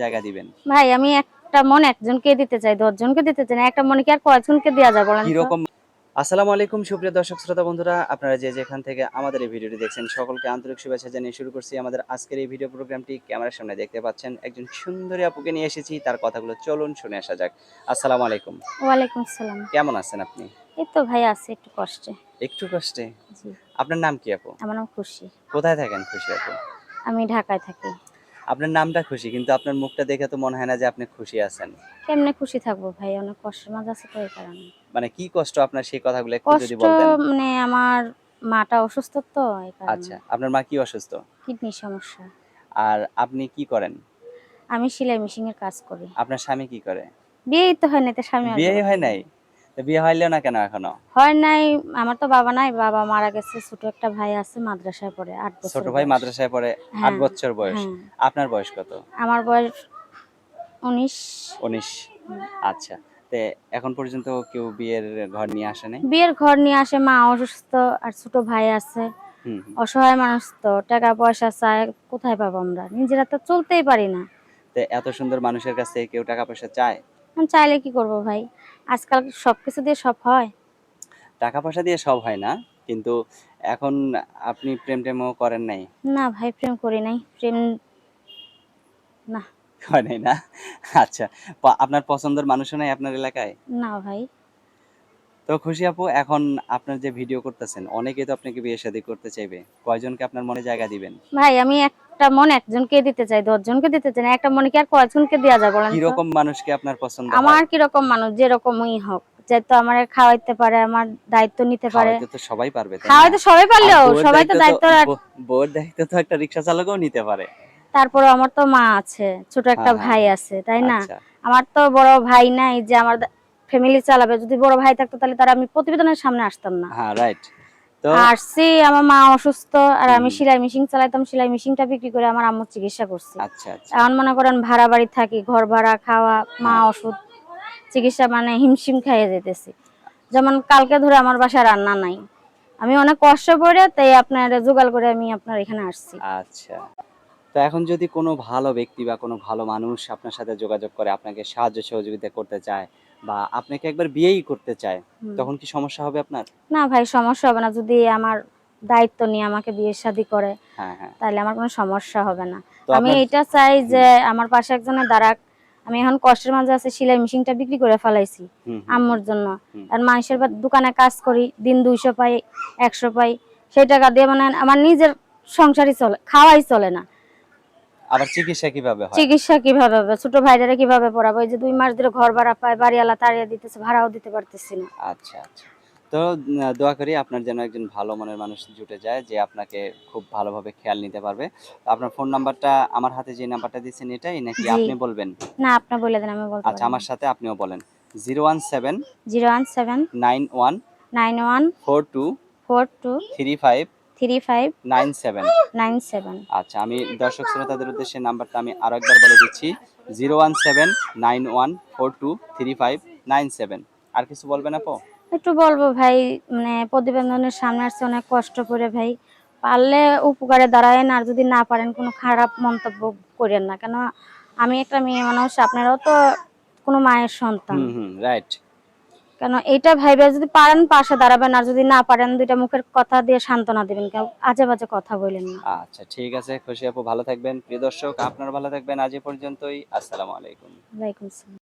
জায়গা দিবেন? ভাই আমি একটা মন একজনকে দিতে চাই দশজনকে দিতে চাই একটা মনে কি আর কয়জনকে দেওয়া যায় বলেন তো? কীরকম? আসসালামু আলাইকুম সুপ্রিয় দর্শক শ্রোতা বন্ধুরা আপনারা যে যেখান থেকে আমাদের এই ভিডিওটি দেখছেন সকলকে আন্তরিক শুভেচ্ছা জানিয়ে শুরু করছি। আমাদের আজকের এই ভিডিও প্রোগ্রামটি ক্যামেরার সামনে দেখতে পাচ্ছেন একজন সুন্দরী আপুকে নিয়ে এসেছি তার কথাগুলো চলুন শুনে আসা যাক। আসসালামু আলাইকুম। ওয়ালাইকুম আসসালাম। কেমন আছেন আপনি? এই তো ভাই আছে একটু কষ্টে। একটু কষ্টে? আপনার নাম কি আপু? আমার নাম খুশি। কোথায় থাকেন খুশি আপু? আমি ঢাকায় থাকি। আপনার নামটা খুশি কিন্তু আপনার মুখটা দেখে তো মনে হয় না যে আপনি খুশি আছেন। কেমনে খুশি থাকব ভাই? অনেক কষ্টের মাঝে আছে তো এই কারণে। মানে কি কষ্ট আপনার সেই কথাগুলো একটু যদি কষ্ট বলতেন? মানে আমার মাটা অসুস্থ তো এই কারণে। আচ্ছা আপনার মা কি অসুস্থ? কিডনি সমস্যা। আর আপনি কি করেন? আমি সেলাই মেশিন এর কাজ করি। আপনার স্বামী কি করে? বিয়েই তো হয় না তো স্বামী বিয়ে হয় নাই? বিয়ে হইল না কেন এখনও? হয় নাই আমার তো বাবা নাই বাবা মারা গেছে ছোট একটা ভাই আছে মাদ্রাসায় পড়ে আট বছর ছোট ভাই মাদ্রাসায় পড়ে আট হ্যাঁ, বছর বয়স। হ্যাঁ। আপনার বয়স কত? আমার বয়স উনিশ। উনিশ? আচ্ছা এখন পর্যন্ত কেউ বিয়ের ঘর নিয়ে আসে নাই? বিয়ের ঘর নিয়ে আসে মা অসুস্থ আর ছোট ভাই আছে। অসহায় মানুষ তো টাকা পয়সা চায় কোথায় পাবো আমরা? নিজেরা তো চলতেই পারি না। তে এত সুন্দর মানুষের কাছে কেউ টাকা পয়সা চায়? চাইলে কি করব ভাই? আজকাল সবকিছু দিয়ে সব হয়। টাকা পয়সা দিয়ে সব হয় না কিন্তু এখন আপনি প্রেম টেমও করেন নাই। না ভাই প্রেম করি নাই। প্রেম না। হয় নাই না? আচ্ছা আপনার পছন্দের মানুষও নাই আপনার এলাকায়? না ভাই। তো খুশি আপু এখন আপনার যে ভিডিও করতেছেন অনেকেই তো আপনাকে বিয়ে শাদী করতে চাইবে। কয়জনকে আপনার মনে জায়গা দিবেন? ভাই আমি একটা মন একজনকে দিতে চাই দশজনকে দিতে চাই না একটা মনে কি আর কয়জনকে দেওয়া যায় বলেন মানুষকে আপনার পছন্দ হয়? আমার কীরকম মানুষ যেরকমই হোক আমার খাওয়াইতে পারে আমার দায়িত্ব নিতে পারে। খাওয়াইতে তো সবাই পারবে খাওয়াইতে সবাই পারলেও সবাই তো দায়িত্ব তো- রাখ- দায়িত্ব তো একটা রিক্সা চালকও নিতে পারে। তারপরে আমার তো মা আছে ছোট একটা হ্যাঁ, হ্যাঁ, ভাই আছে তাই না? আচ্ছা। আমার তো বড় ভাই নাই যে আমার ফ্যামিলি চালাবে যদি বড় ভাই থাকতো তাহলে তার আমি প্রতিবেদনের সামনে আসতাম না। হ্যাঁ রাইট তো আসছি আমার মা অসুস্থ আর আমি সেলাই মেশিন চালাইতাম সেলাই মেশিনটা বিক্রি করে আমার আম্মুর চিকিৎসা করছি। আচ্ছা আচ্ছা। এখন মনে করেন ভাড়া বাড়ি থাকি ঘর ভাড়া খাওয়া মা। ওষুধ চিকিৎসা মানে হিমশিম খাইয়ে যেতেছি। যেমন কালকে ধরে আমার বাসায় রান্না নাই। আমি অনেক কষ্ট করে তাই আপনার জোগাড় করে আমি আপনার এখানে আসছি। আচ্ছা। তো এখন যদি কোনো ভালো ব্যক্তি বা কোনো ভালো মানুষ আপনার সাথে যোগাযোগ করে আপনাকে সাহায্য সহযোগিতা করতে চায় বা আপনাকে একবার বিয়েই করতে চায় তখন কি সমস্যা হবে আপনার? না ভাই সমস্যা হবে না। যদি আমার দায়িত্ব নিয়ে আমাকে বিয়ে শাদী করে হ্যাঁ হ্যাঁ। তাহলে আমার কোনো সমস্যা হবে না। আমি এটা চাই যে আমার পাশে একজনের দাঁড়াক। আমি এখন কষ্টের মাঝে আছে সেলাই মেশিনটা বিক্রি করে ফেলাইছি আম্মুর জন্য। আর মানুষের দোকানে কাজ করি দিন দুইশো পাই একশো পাই সেই টাকা দিয়ে মানে আমার নিজের সংসারই চলে খাওয়াই চলে না। আবার চিকিৎসা কীভাবে হয়? চিকিৎসা কীভাবে হবে? ছোট ভাইরা কীভাবে পড়াবো? এই যে দুই মাস ধরে ঘর ভাড়া পায় বাড়িওয়ালা তাড়িয়ে দিতেছে ভাড়াও দিতে পারতেছি না। আচ্ছা আচ্ছা। তো দোয়া করি আপনার যেন একজন ভালো মনের মানুষ জুটে যায় যে আপনাকে খুব ভালোভাবে খেয়াল নিতে পারবে। আপনার ফোন নাম্বারটা আমার হাতে যে নাম্বারটা দিয়েছেন এটাই নাকি আপনি বলবেন? না আপনি বলে দেন আমি বলব আচ্ছা আমার সাথে আপনিও বলেন। 017 017 91 91 42 42 35 three five nine seven. Nine seven. আচ্ছা আমি দর্শক শ্রোতাদের উদ্দেশ্যে নাম্বারটা আমি আরও একবার বলে দিচ্ছি zero one seven nine one four two three five nine seven. আর কিছু বলবেন আপু? একটু বলব ভাই মানে প্রতিবেদনের সামনে আসছে অনেক কষ্ট করে ভাই। পারলে উপকারে দাঁড়ায়েন আর যদি না পারেন কোনো খারাপ মন্তব্য করেন না। কেন আমি একটা মেয়ে মানুষ আপনারাও তো কোনো মায়ের সন্তান। রাইট কেন এটা ভাইবা যদি পারেন পাশে দাঁড়াবেন আর যদি না পারেন দুইটা মুখের কথা দিয়ে সান্ত্বনা দিবেন কেউ আজে বাজে কথা বললেন না। আচ্ছা ঠিক আছে খুশি আপু ভালো থাকবেন। প্রিয় দর্শক আপনারা ভালো থাকবেন। আজ এ পর্যন্তই আসসালামু আলাইকুম। ওয়ালাইকুম আসসালাম।